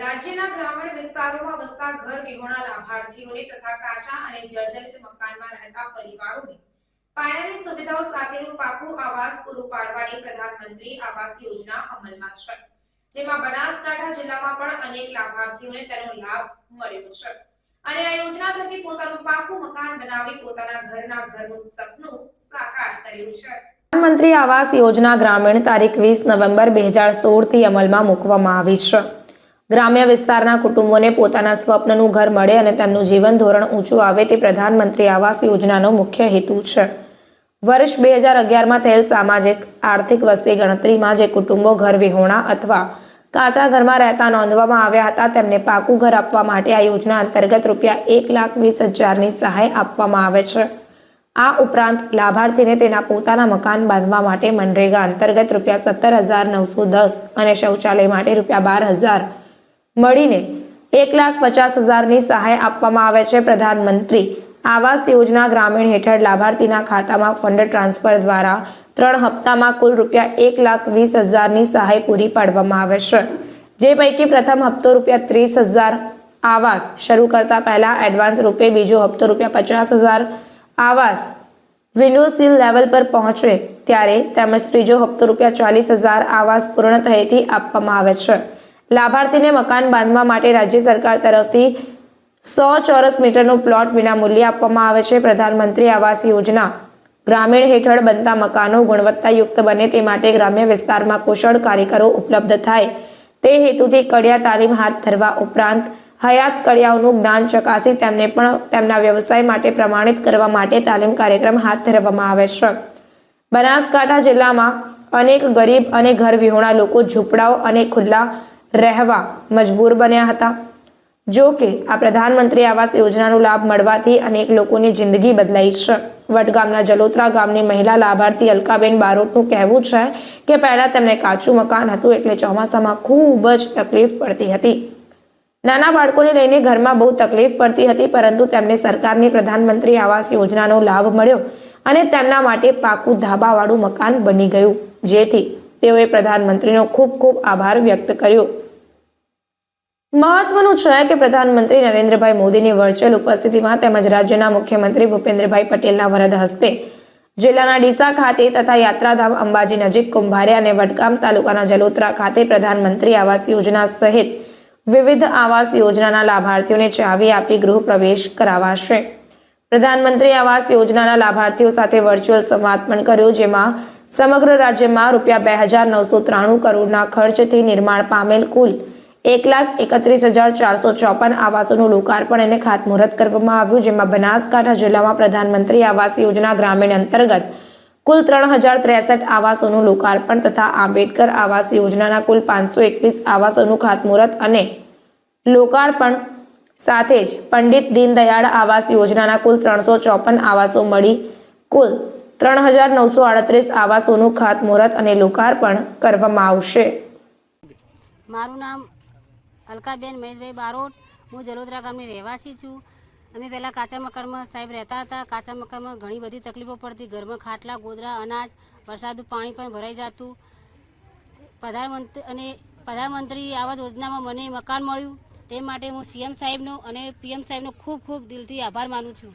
રાજ્યના ગ્રામીણ વિસ્તારોમાં વસતા ઘર વિહોણા લાભાર્થીઓને તથા કાચા અને જર્જરિત મકાનમાં રહેતા પરિવારોને પાયાની સુવિધાઓ સાથેનું પાકું આવાસ પૂરું પાડવાની પ્રધાનમંત્રી આવાસ યોજના અમલમાં છે, જેમાં બનાસકાંઠા જિલ્લામાં પણ અનેક લાભાર્થીઓને તેનો લાભ મળ્યો છે. અને આ યોજના થકી પોતાનું પાકું મકાન બનાવી પોતાના ઘરના ઘરનું સપનું સાકાર કર્યું છે. પ્રધાનમંત્રી આવાસ યોજના ગ્રામીણ તારીખ વીસ નવેમ્બર બે હજાર સોળથી અમલમાં મૂકવામાં આવી છે. ગ્રામ્ય વિસ્તારના કુટુંબોને પોતાના સ્વપ્નનું ઘર મળે અને તેમનું જીવન ધોરણ ઊંચું આવે તે પ્રધાનમંત્રી આવાસ યોજનાનો મુખ્ય હેતુ છે. વર્ષ બે હજાર અગિયારમાં થયેલ સામાજિક, આર્થિક વસ્તી ગણતરીમાં જે કુટુંબો ઘર વિહોણા અથવા કાચા ઘરમાં રહેતા નોંધવામાં આવ્યા હતા, તેમને પાકું ઘર આપવા માટે આ યોજના અંતર્ગત રૂપિયા એક લાખ વીસ હજારની સહાય આપવામાં આવે છે. આ ઉપરાંત લાભાર્થીને તેના પોતાના મકાન બાંધવા માટે મનરેગા અંતર્ગત રૂપિયા સત્તર હજાર નવસો દસ અને શૌચાલય માટે રૂપિયા બાર હજાર મળીને એક લાખ પચાસ હજારની સહાય આપવામાં આવે છે પ્રધાનમંત્રી. આવાસ યોજના ગ્રામીણ હેઠળ લાભાર્થીના ખાતામાં ફંડ ટ્રાન્સફર દ્વારા ત્રણ હપ્તામાં કુલ રૂપિયા એક લાખ વીસ હજારની સહાય પૂરી પાડવામાં આવે છે. જે પૈકી પ્રથમ હપ્તો રૂપિયા ત્રીસ હજાર આવાસ, શરૂ કરતા પહેલા એડવાન્સ રૂપે બીજો હપ્તો રૂપિયા પચાસ હજાર આવાસ વિન્ડો સીલ લેવલ પર પહોંચે, ત્યારે તેમજ ત્રીજો હપ્તો રૂપિયા ચાલીસ હજાર આવાસ પૂર્ણ થયેથી આપવામાં આવે છે. લાભાર્થીને મકાન બાંધવા માટે રાજ્ય સરકાર તરફથી સો ચોરસ મીટરનો પ્લોટ વિના મૂલ્ય આપવામાં આવે છે. પ્રધાનમંત્રી આવાસ યોજના ગ્રામીણ હેઠળ બનતા મકાનો ગુણવત્તાયુક્ત બને તે માટે ગ્રામ્ય વિસ્તારમાં કુશળ કારીગરો ઉપલબ્ધ થાય. તે હેતુથી કડિયા તાલીમ હાથ ધરવા ઉપરાંત હયાત કડિયાઓનું જ્ઞાન ચકાસી તેમને પણ તેમના વ્યવસાય માટે પ્રમાણિત કરવા માટે તાલીમ કાર્યક્રમ હાથ ધરવામાં આવે છે. બનાસકાંઠા જિલ્લામાં અનેક ગરીબ અને ઘર વિહોણા લોકો ઝૂંપડાઓ અને ખુલ્લા રહેવા મજબૂર બન્યા હતા. જો કે, આ પ્રધાનમંત્રી આવાસ યોજનાનો લાભ મળવાથી અનેક લોકોની જિંદગી બદલાઈ છે. વડગામના જલોત્રા ગામની મહિલા લાભાર્થી અલકાબેન બારોટનું કહેવું છે કે પહેલા તેમને કાચું મકાન હતું એટલે ચોમાસામાં ખૂબ જ તકલીફ પડતી હતી. નાના બાળકોને લઈને ઘરમાં બહુ તકલીફ પડતી હતી, પરંતુ તેમને સરકારની પ્રધાનમંત્રી આવાસ યોજનાનો લાભ મળ્યો અને તેમના માટે પાકું ધાબાવાળું મકાન બની ગયું, જેથી તેઓએ પ્રધાનમંત્રીનો ખૂબ ખૂબ આભાર વ્યક્ત કર્યો. મહત્વનું છે કે પ્રધાનમંત્રી નરેન્દ્રભાઈ મોદીની વર્ચ્યુઅલ ઉપસ્થિતિમાં તેમજ રાજ્યના મુખ્યમંત્રી ભૂપેન્દ્રભાઈ પટેલના વરદ હસ્તે જિલ્લાના ડીસા ખાતે તથા યાત્રાધામ અંબાજી નજીક કુંભારિયા અને વડગામ તાલુકાના જલોત્રા ખાતે પ્રધાનમંત્રી આવાસ યોજના સહિત વિવિધ આવાસ યોજનાના લાભાર્થીઓને ચાવી આપી ગૃહ પ્રવેશ કરાવાશે. પ્રધાનમંત્રી આવાસ યોજનાના લાભાર્થીઓ સાથે વર્ચ્યુઅલ સંવાદ પણ કર્યો, જેમાં સમગ્ર રાજ્યમાં રૂપિયા બે હજાર નવસો ત્રાણું કરોડના ખર્ચથી નિર્માણ પામેલ કુલ એક લાખ એકત્રીસ હજાર ચારસો ચોપન આવાસોનું લોકાર્પણ અને ખાતમુહૂર્ત કરવામાં આવ્યું, જેમાં બનાસકાંઠા જિલ્લામાં પ્રધાનમંત્રી આવાસ યોજના ગ્રામીણ અંતર્ગત કુલ ત્રણ હજાર ત્રેસઠ આવાસોનું લોકાર્પણ તથા આંબેડકર આવાસ યોજનાના કુલ પાંચસો એકવીસ આવાસોનું ખાતમુહૂર્ત અને લોકાર્પણ સાથે જ પંડિત દીનદયાળ આવાસ યોજનાના કુલ ત્રણસો ચોપન આવાસો મળી કુલ ત્રણ હજાર નવસો આડત્રીસ આવાસોનું ખાતમુહૂર્ત અને લોકાર્પણ કરવામાં આવશે. મારું નામ અલકાબેન મહેશભાઈ બારોટ. હું જલોદરા ગામની રહેવાસી છું. અમે પહેલાં કાચા મકાનમાં સાહેબ રહેતા હતા. કાચા મકાનમાં ઘણી બધી તકલીફો પડતી. ઘરમાં ખાટલા, ગોદરા, અનાજ, વરસાદનું પાણી પણ ભરાઈ જતું. પ્રધાનમંત્રી અને પ્રધાનમંત્રી આવાસ યોજનામાં મને મકાન મળ્યું. તે માટે હું સીએમ સાહેબનો અને પીએમ સાહેબનો ખૂબ ખૂબ દિલથી આભાર માનું છું.